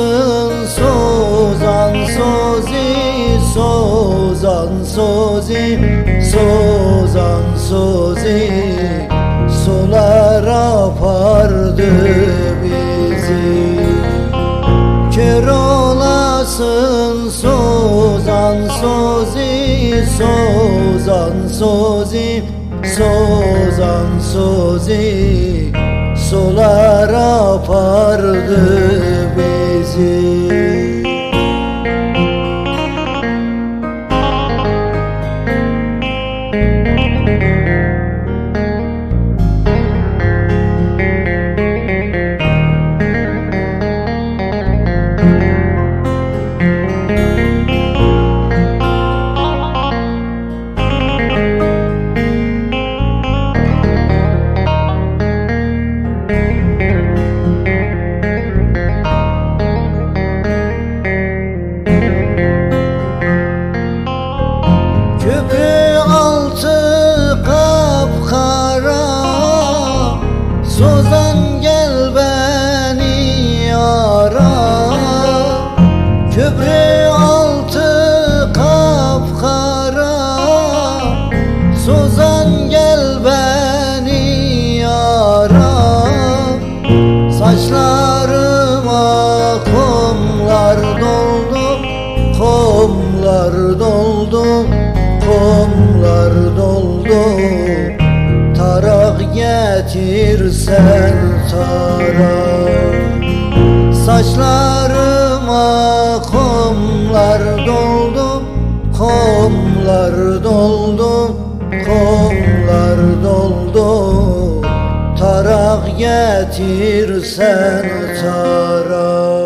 Sozan sozan sozi sozan sozi sozan sozi Sular apardı bizi. Kör olasın sozan sozi sozan sozi sozan sozi Sular apardı bizi gel beni ara Köprü altı kapkara. Sozan gel beni ara Saçlarıma komlar doldu Komlar doldu Komlar doldu Tarak getirsen tarak Saçlarıma komlar doldu Komlar doldu Komlar doldu. Tarak getirsen tarak